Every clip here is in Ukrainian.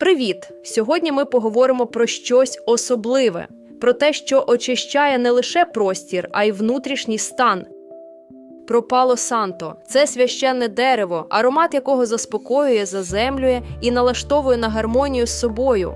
Привіт! Сьогодні ми поговоримо про щось особливе, про те, що очищає не лише простір, а й внутрішній стан. Про пало санто це священне дерево, аромат якого заспокоює, заземлює і налаштовує на гармонію з собою.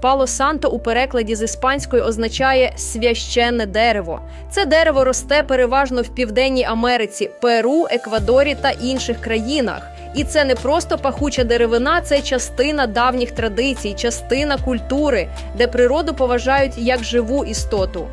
Пало санто у перекладі з іспанської означає священне дерево. Це дерево росте переважно в Південній Америці, Перу, Еквадорі та інших країнах. І це не просто пахуча деревина, це частина давніх традицій, частина культури, де природу поважають як живу істоту.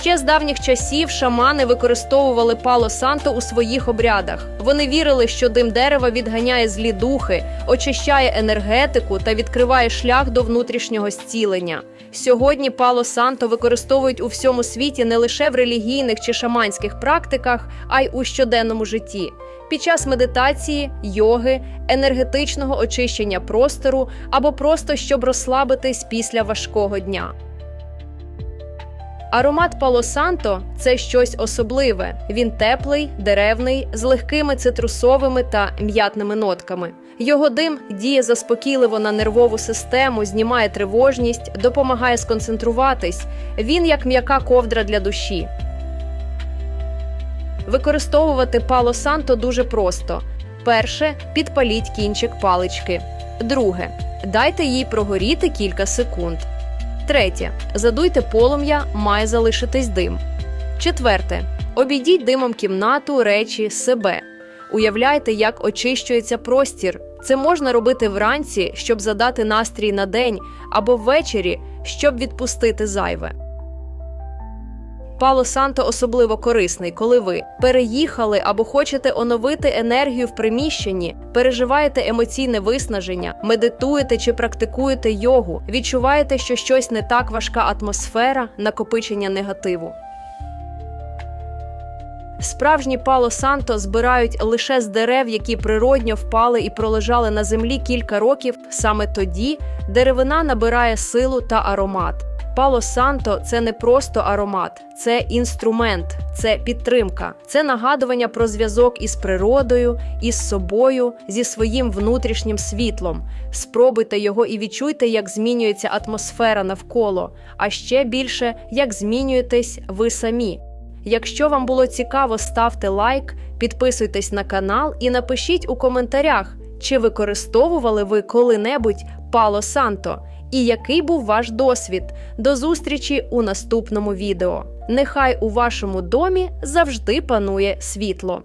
Ще з давніх часів шамани використовували пало санто у своїх обрядах. Вони вірили, що дим дерева відганяє злі духи, очищає енергетику та відкриває шлях до внутрішнього зцілення. Сьогодні пало санто використовують у всьому світі не лише в релігійних чи шаманських практиках, а й у щоденному житті. Під час медитації, йоги, енергетичного очищення простору або просто щоб розслабитись після важкого дня. Аромат Пало Санто це щось особливе. Він теплий, деревний, з легкими цитрусовими та м'ятними нотками. Його дим діє заспокійливо на нервову систему, знімає тривожність, допомагає сконцентруватись. Він як м'яка ковдра для душі. Використовувати Пало Санто дуже просто. Перше підпаліть кінчик палички. Друге дайте їй прогоріти кілька секунд. Третє. Задуйте полум'я, має залишитись дим. Четверте. Обійдіть димом кімнату, речі, себе. Уявляйте, як очищується простір. Це можна робити вранці, щоб задати настрій на день, або ввечері, щоб відпустити зайве. Пало Санто особливо корисний, коли ви переїхали або хочете оновити енергію в приміщенні, переживаєте емоційне виснаження, медитуєте чи практикуєте йогу, відчуваєте, що щось не так важка атмосфера, накопичення негативу. Справжні пало санто збирають лише з дерев, які природньо впали і пролежали на землі кілька років. Саме тоді деревина набирає силу та аромат. Пало Санто це не просто аромат, це інструмент, це підтримка, це нагадування про зв'язок із природою, із собою, зі своїм внутрішнім світлом. Спробуйте його і відчуйте, як змінюється атмосфера навколо, а ще більше як змінюєтесь ви самі. Якщо вам було цікаво, ставте лайк, підписуйтесь на канал і напишіть у коментарях, чи використовували ви коли-небудь Пало Санто і який був ваш досвід. До зустрічі у наступному відео. Нехай у вашому домі завжди панує світло.